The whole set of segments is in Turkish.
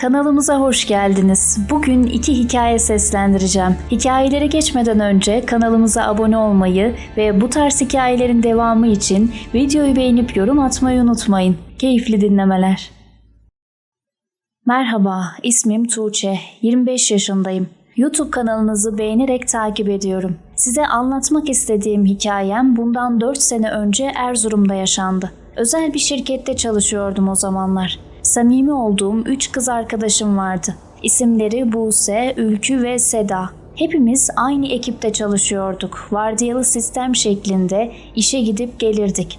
Kanalımıza hoş geldiniz. Bugün iki hikaye seslendireceğim. Hikayelere geçmeden önce kanalımıza abone olmayı ve bu tarz hikayelerin devamı için videoyu beğenip yorum atmayı unutmayın. Keyifli dinlemeler. Merhaba, ismim Tuğçe. 25 yaşındayım. YouTube kanalınızı beğenerek takip ediyorum. Size anlatmak istediğim hikayem bundan 4 sene önce Erzurum'da yaşandı. Özel bir şirkette çalışıyordum o zamanlar. Samimi olduğum 3 kız arkadaşım vardı. İsimleri Buse, Ülkü ve Seda. Hepimiz aynı ekipte çalışıyorduk. Vardiyalı sistem şeklinde işe gidip gelirdik.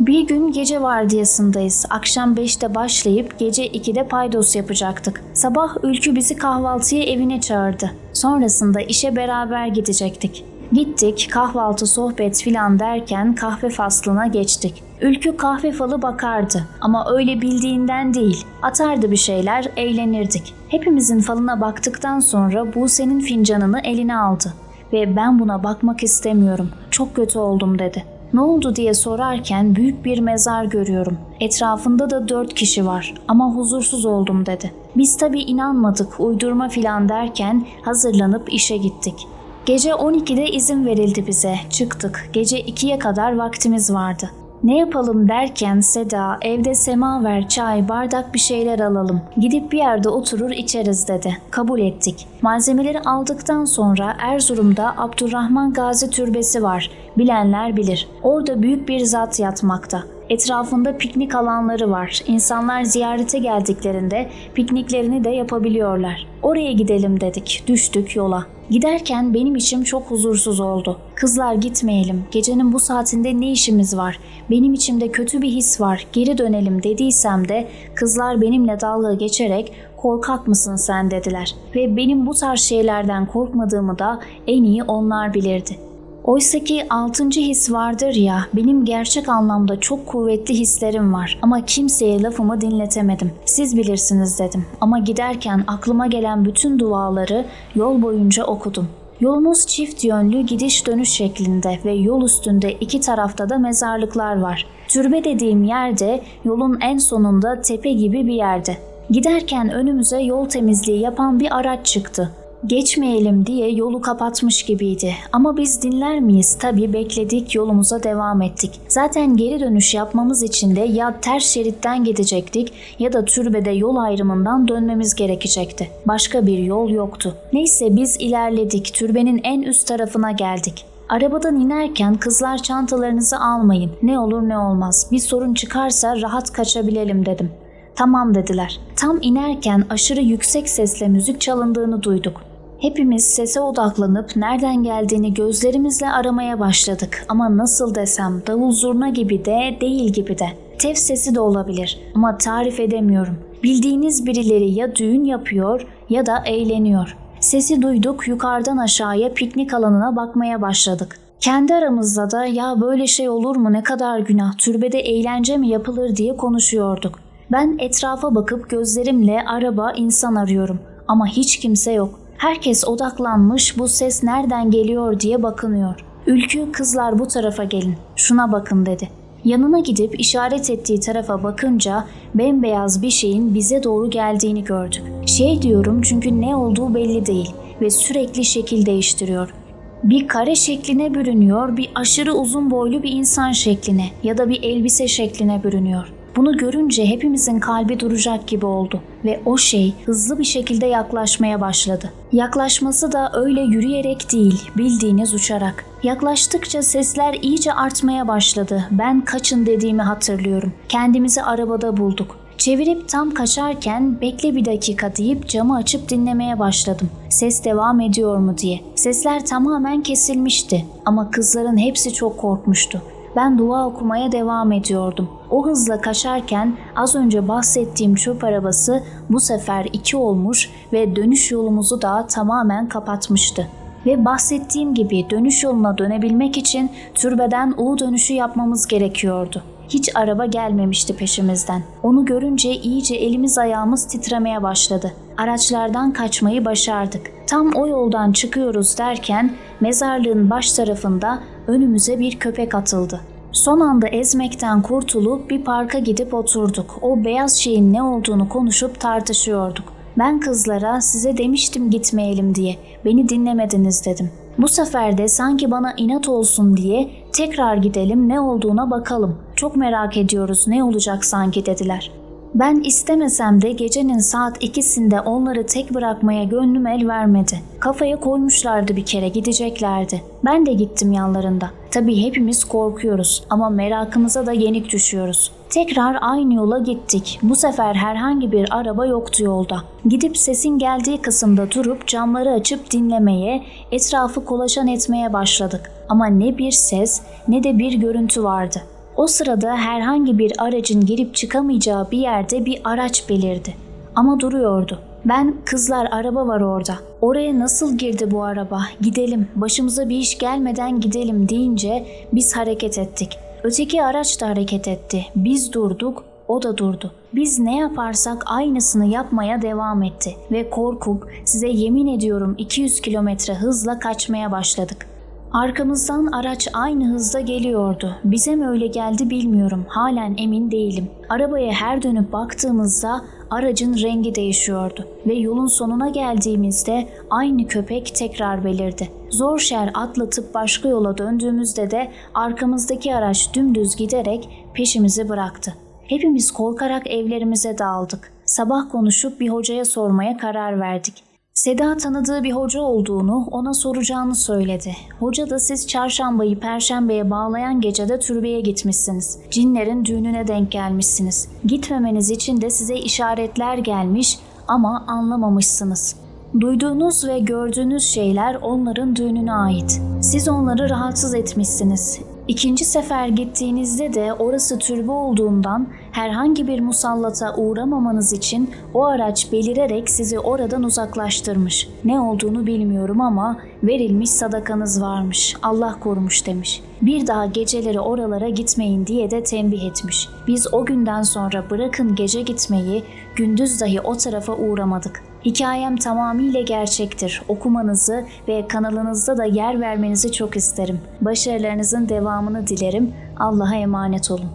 Bir gün gece vardiyasındayız. Akşam 5'te başlayıp gece 2'de paydos yapacaktık. Sabah Ülkü bizi kahvaltıya evine çağırdı. Sonrasında işe beraber gidecektik. Gittik, kahvaltı, sohbet filan derken kahve faslına geçtik. Ülkü kahve falı bakardı ama öyle bildiğinden değil. Atardı bir şeyler, eğlenirdik. Hepimizin falına baktıktan sonra Buse'nin fincanını eline aldı ve ben buna bakmak istemiyorum. Çok kötü oldum dedi. Ne oldu diye sorarken büyük bir mezar görüyorum. Etrafında da dört kişi var ama huzursuz oldum dedi. Biz tabi inanmadık uydurma filan derken hazırlanıp işe gittik. Gece 12'de izin verildi bize. Çıktık. Gece 2'ye kadar vaktimiz vardı. Ne yapalım derken Seda evde semaver, çay, bardak bir şeyler alalım. Gidip bir yerde oturur içeriz dedi. Kabul ettik. Malzemeleri aldıktan sonra Erzurum'da Abdurrahman Gazi Türbesi var. Bilenler bilir. Orada büyük bir zat yatmakta. Etrafında piknik alanları var. İnsanlar ziyarete geldiklerinde pikniklerini de yapabiliyorlar. Oraya gidelim dedik. Düştük yola. Giderken benim içim çok huzursuz oldu. Kızlar gitmeyelim. Gecenin bu saatinde ne işimiz var? Benim içimde kötü bir his var. Geri dönelim dediysem de kızlar benimle dalga geçerek korkak mısın sen dediler. Ve benim bu tarz şeylerden korkmadığımı da en iyi onlar bilirdi. Oysaki altıncı his vardır ya, benim gerçek anlamda çok kuvvetli hislerim var ama kimseye lafımı dinletemedim. Siz bilirsiniz dedim ama giderken aklıma gelen bütün duaları yol boyunca okudum. Yolumuz çift yönlü gidiş dönüş şeklinde ve yol üstünde iki tarafta da mezarlıklar var. Türbe dediğim yerde yolun en sonunda tepe gibi bir yerde. Giderken önümüze yol temizliği yapan bir araç çıktı. Geçmeyelim diye yolu kapatmış gibiydi. Ama biz dinler miyiz? Tabii bekledik, yolumuza devam ettik. Zaten geri dönüş yapmamız için de ya ters şeritten gidecektik ya da türbede yol ayrımından dönmemiz gerekecekti. Başka bir yol yoktu. Neyse biz ilerledik. Türbenin en üst tarafına geldik. Arabadan inerken kızlar çantalarınızı almayın. Ne olur ne olmaz. Bir sorun çıkarsa rahat kaçabilelim dedim. Tamam dediler. Tam inerken aşırı yüksek sesle müzik çalındığını duyduk. Hepimiz sese odaklanıp nereden geldiğini gözlerimizle aramaya başladık. Ama nasıl desem davul zurna gibi de değil gibi de. Tef sesi de olabilir ama tarif edemiyorum. Bildiğiniz birileri ya düğün yapıyor ya da eğleniyor. Sesi duyduk yukarıdan aşağıya piknik alanına bakmaya başladık. Kendi aramızda da ya böyle şey olur mu ne kadar günah türbede eğlence mi yapılır diye konuşuyorduk. Ben etrafa bakıp gözlerimle araba insan arıyorum ama hiç kimse yok. Herkes odaklanmış bu ses nereden geliyor diye bakınıyor. Ülkü kızlar bu tarafa gelin şuna bakın dedi. Yanına gidip işaret ettiği tarafa bakınca bembeyaz bir şeyin bize doğru geldiğini gördük. Şey diyorum çünkü ne olduğu belli değil ve sürekli şekil değiştiriyor. Bir kare şekline bürünüyor, bir aşırı uzun boylu bir insan şekline ya da bir elbise şekline bürünüyor. Bunu görünce hepimizin kalbi duracak gibi oldu ve o şey hızlı bir şekilde yaklaşmaya başladı. Yaklaşması da öyle yürüyerek değil, bildiğiniz uçarak. Yaklaştıkça sesler iyice artmaya başladı. Ben kaçın dediğimi hatırlıyorum. Kendimizi arabada bulduk. Çevirip tam kaçarken bekle bir dakika deyip camı açıp dinlemeye başladım. Ses devam ediyor mu diye. Sesler tamamen kesilmişti ama kızların hepsi çok korkmuştu. Ben dua okumaya devam ediyordum. O hızla kaçarken az önce bahsettiğim çöp arabası bu sefer iki olmuş ve dönüş yolumuzu da tamamen kapatmıştı. Ve bahsettiğim gibi dönüş yoluna dönebilmek için türbeden U dönüşü yapmamız gerekiyordu. Hiç araba gelmemişti peşimizden. Onu görünce iyice elimiz ayağımız titremeye başladı. Araçlardan kaçmayı başardık. Tam o yoldan çıkıyoruz derken mezarlığın baş tarafında önümüze bir köpek atıldı. Son anda ezmekten kurtulup bir parka gidip oturduk. O beyaz şeyin ne olduğunu konuşup tartışıyorduk. Ben kızlara size demiştim gitmeyelim diye. Beni dinlemediniz dedim. Bu sefer de sanki bana inat olsun diye tekrar gidelim ne olduğuna bakalım. Çok merak ediyoruz ne olacak sanki dediler. Ben istemesem de gecenin saat ikisinde onları tek bırakmaya gönlüm el vermedi. Kafaya koymuşlardı bir kere gideceklerdi. Ben de gittim yanlarında. Tabii hepimiz korkuyoruz ama merakımıza da yenik düşüyoruz. Tekrar aynı yola gittik. Bu sefer herhangi bir araba yoktu yolda. Gidip sesin geldiği kısımda durup camları açıp dinlemeye, etrafı kolaçan etmeye başladık. Ama ne bir ses ne de bir görüntü vardı. O sırada herhangi bir aracın girip çıkamayacağı bir yerde bir araç belirdi. Ama duruyordu. Ben kızlar araba var orada. Oraya nasıl girdi bu araba? Gidelim. Başımıza bir iş gelmeden gidelim deyince biz hareket ettik. Öteki araç da hareket etti. Biz durduk, o da durdu. Biz ne yaparsak aynısını yapmaya devam etti ve korkup size yemin ediyorum 200 kilometre hızla kaçmaya başladık. Arkamızdan araç aynı hızda geliyordu. Bize mi öyle geldi bilmiyorum. Halen emin değilim. Arabaya her dönüp baktığımızda aracın rengi değişiyordu ve yolun sonuna geldiğimizde aynı köpek tekrar belirdi. Zor şer atlatıp başka yola döndüğümüzde de arkamızdaki araç dümdüz giderek peşimizi bıraktı. Hepimiz korkarak evlerimize dağıldık. Sabah konuşup bir hocaya sormaya karar verdik. Seda tanıdığı bir hoca olduğunu ona soracağını söyledi. Hoca da siz çarşambayı perşembeye bağlayan gecede türbeye gitmişsiniz. Cinlerin düğününe denk gelmişsiniz. Gitmemeniz için de size işaretler gelmiş ama anlamamışsınız. Duyduğunuz ve gördüğünüz şeyler onların düğününe ait. Siz onları rahatsız etmişsiniz. İkinci sefer gittiğinizde de orası türbe olduğundan herhangi bir musallata uğramamanız için o araç belirerek sizi oradan uzaklaştırmış. Ne olduğunu bilmiyorum ama verilmiş sadakanız varmış. Allah korumuş demiş. Bir daha geceleri oralara gitmeyin diye de tembih etmiş. Biz o günden sonra bırakın gece gitmeyi, gündüz dahi o tarafa uğramadık. Hikayem tamamıyla gerçektir. Okumanızı ve kanalınızda da yer vermenizi çok isterim. Başarılarınızın devamını dilerim. Allah'a emanet olun.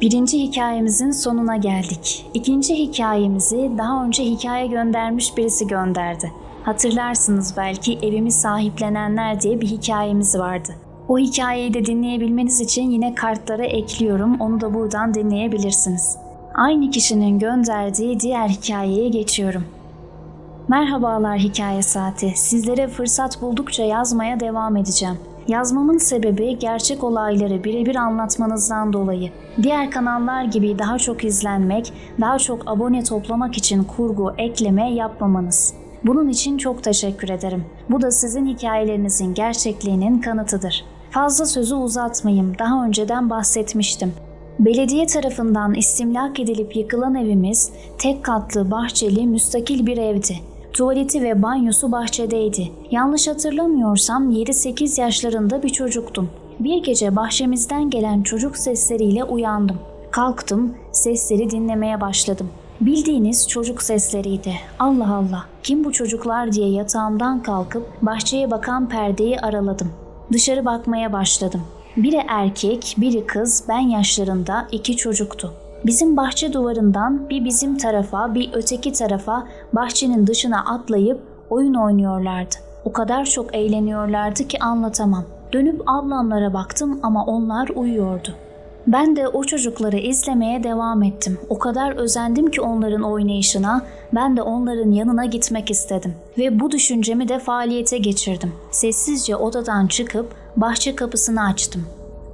Birinci hikayemizin sonuna geldik. İkinci hikayemizi daha önce hikaye göndermiş birisi gönderdi. Hatırlarsınız belki evimi sahiplenenler diye bir hikayemiz vardı. O hikayeyi de dinleyebilmeniz için yine kartlara ekliyorum. Onu da buradan dinleyebilirsiniz. Aynı kişinin gönderdiği diğer hikayeye geçiyorum. Merhabalar Hikaye Saati. Sizlere fırsat buldukça yazmaya devam edeceğim. Yazmamın sebebi gerçek olayları birebir anlatmanızdan dolayı. Diğer kanallar gibi daha çok izlenmek, daha çok abone toplamak için kurgu, ekleme yapmamanız. Bunun için çok teşekkür ederim. Bu da sizin hikayelerinizin gerçekliğinin kanıtıdır. Fazla sözü uzatmayayım. Daha önceden bahsetmiştim. Belediye tarafından istimlak edilip yıkılan evimiz tek katlı, bahçeli, müstakil bir evdi. Tuvaleti ve banyosu bahçedeydi. Yanlış hatırlamıyorsam 7-8 yaşlarında bir çocuktum. Bir gece bahçemizden gelen çocuk sesleriyle uyandım. Kalktım, sesleri dinlemeye başladım. Bildiğiniz çocuk sesleriydi. Allah Allah, kim bu çocuklar diye yatağımdan kalkıp bahçeye bakan perdeyi araladım. Dışarı bakmaya başladım. Biri erkek, biri kız, ben yaşlarında iki çocuktu. Bizim bahçe duvarından bir bizim tarafa, bir öteki tarafa bahçenin dışına atlayıp oyun oynuyorlardı. O kadar çok eğleniyorlardı ki anlatamam. Dönüp ablamlara baktım ama onlar uyuyordu. Ben de o çocukları izlemeye devam ettim. O kadar özendim ki onların oynayışına, ben de onların yanına gitmek istedim. Ve bu düşüncemi de faaliyete geçirdim. Sessizce odadan çıkıp bahçe kapısını açtım.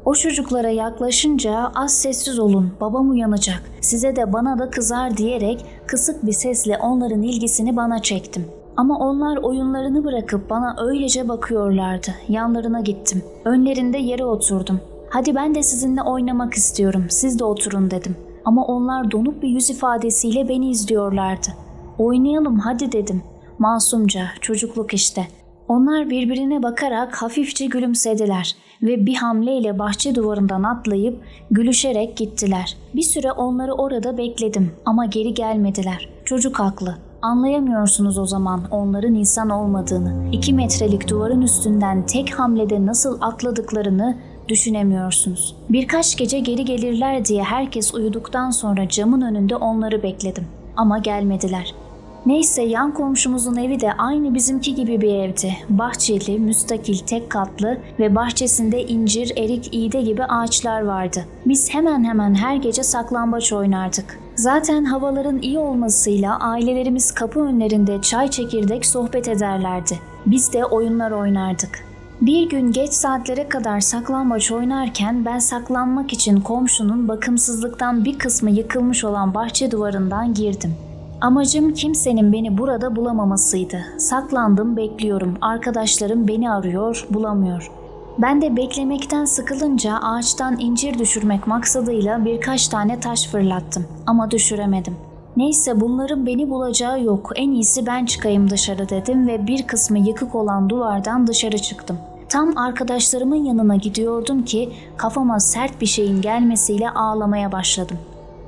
O çocuklara yaklaşınca az sessiz olun, babam uyanacak, size de bana da kızar diyerek kısık bir sesle onların ilgisini bana çektim. Ama onlar oyunlarını bırakıp bana öylece bakıyorlardı. Yanlarına gittim. Önlerinde yere oturdum. Hadi ben de sizinle oynamak istiyorum, siz de oturun dedim. Ama onlar donuk bir yüz ifadesiyle beni izliyorlardı. Oynayalım hadi dedim. Masumca, çocukluk işte. Onlar birbirine bakarak hafifçe gülümsediler ve bir hamleyle bahçe duvarından atlayıp gülüşerek gittiler. Bir süre onları orada bekledim ama geri gelmediler. Çocuk haklı. Anlayamıyorsunuz o zaman onların insan olmadığını. İki metrelik duvarın üstünden tek hamlede nasıl atladıklarını düşünemiyorsunuz. Birkaç gece geri gelirler diye herkes uyuduktan sonra camın önünde onları bekledim. ama gelmediler. Neyse yan komşumuzun evi de aynı bizimki gibi bir evdi. Bahçeli, müstakil, tek katlı ve bahçesinde incir, erik, iğde gibi ağaçlar vardı. Biz hemen hemen her gece saklambaç oynardık. Zaten havaların iyi olmasıyla ailelerimiz kapı önlerinde çay çekirdek sohbet ederlerdi. Biz de oyunlar oynardık. Bir gün geç saatlere kadar saklambaç oynarken ben saklanmak için komşunun bakımsızlıktan bir kısmı yıkılmış olan bahçe duvarından girdim. Amacım kimsenin beni burada bulamamasıydı. Saklandım, bekliyorum. Arkadaşlarım beni arıyor, bulamıyor. Ben de beklemekten sıkılınca ağaçtan incir düşürmek maksadıyla birkaç tane taş fırlattım ama düşüremedim. Neyse bunların beni bulacağı yok. En iyisi ben çıkayım dışarı dedim ve bir kısmı yıkık olan duvardan dışarı çıktım. Tam arkadaşlarımın yanına gidiyordum ki kafama sert bir şeyin gelmesiyle ağlamaya başladım.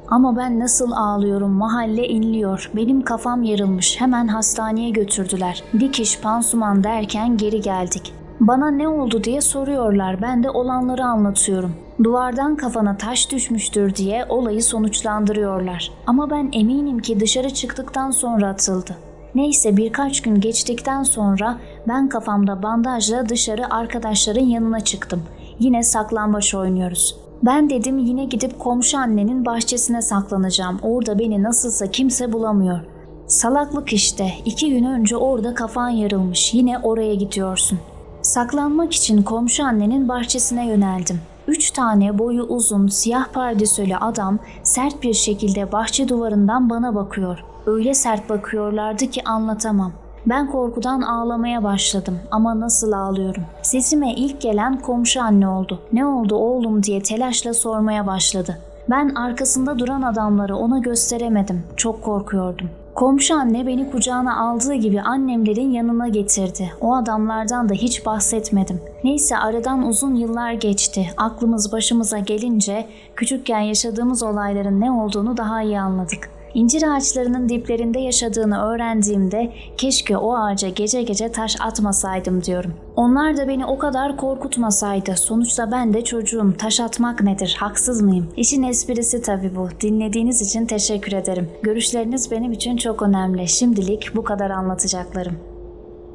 Ama ben nasıl ağlıyorum mahalle inliyor. Benim kafam yarılmış. Hemen hastaneye götürdüler. Dikiş pansuman derken geri geldik. Bana ne oldu diye soruyorlar. Ben de olanları anlatıyorum. Duvardan kafana taş düşmüştür diye olayı sonuçlandırıyorlar. Ama ben eminim ki dışarı çıktıktan sonra atıldı. Neyse birkaç gün geçtikten sonra ben kafamda bandajla dışarı arkadaşların yanına çıktım. Yine saklambaç oynuyoruz. Ben dedim yine gidip komşu annenin bahçesine saklanacağım. Orada beni nasılsa kimse bulamıyor. Salaklık işte. İki gün önce orada kafan yarılmış. Yine oraya gidiyorsun. Saklanmak için komşu annenin bahçesine yöneldim. Üç tane boyu uzun, siyah pardesölü adam sert bir şekilde bahçe duvarından bana bakıyor. Öyle sert bakıyorlardı ki anlatamam. Ben korkudan ağlamaya başladım ama nasıl ağlıyorum? Sesime ilk gelen komşu anne oldu. Ne oldu oğlum diye telaşla sormaya başladı. Ben arkasında duran adamları ona gösteremedim. Çok korkuyordum. Komşu anne beni kucağına aldığı gibi annemlerin yanına getirdi. O adamlardan da hiç bahsetmedim. Neyse aradan uzun yıllar geçti. Aklımız başımıza gelince küçükken yaşadığımız olayların ne olduğunu daha iyi anladık. İncir ağaçlarının diplerinde yaşadığını öğrendiğimde keşke o ağaca gece gece taş atmasaydım diyorum. Onlar da beni o kadar korkutmasaydı. Sonuçta ben de çocuğum. Taş atmak nedir? Haksız mıyım? İşin esprisi tabii bu. Dinlediğiniz için teşekkür ederim. Görüşleriniz benim için çok önemli. Şimdilik bu kadar anlatacaklarım.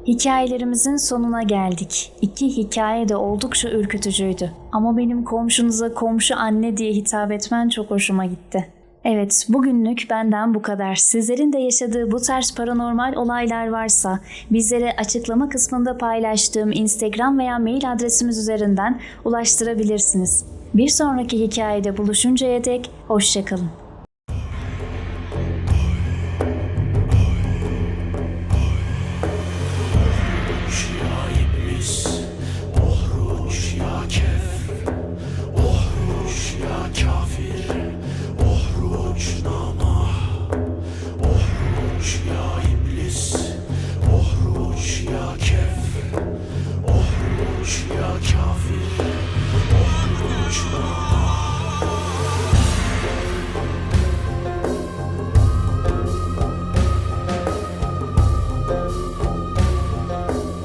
Hikayelerimizin sonuna geldik. İki hikaye de oldukça ürkütücüydü. Ama benim komşunuza komşu anne diye hitap etmen çok hoşuma gitti. Evet, bugünlük benden bu kadar. Sizlerin de yaşadığı bu tarz paranormal olaylar varsa bizlere açıklama kısmında paylaştığım Instagram veya mail adresimiz üzerinden ulaştırabilirsiniz. Bir sonraki hikayede buluşuncaya dek hoşçakalın.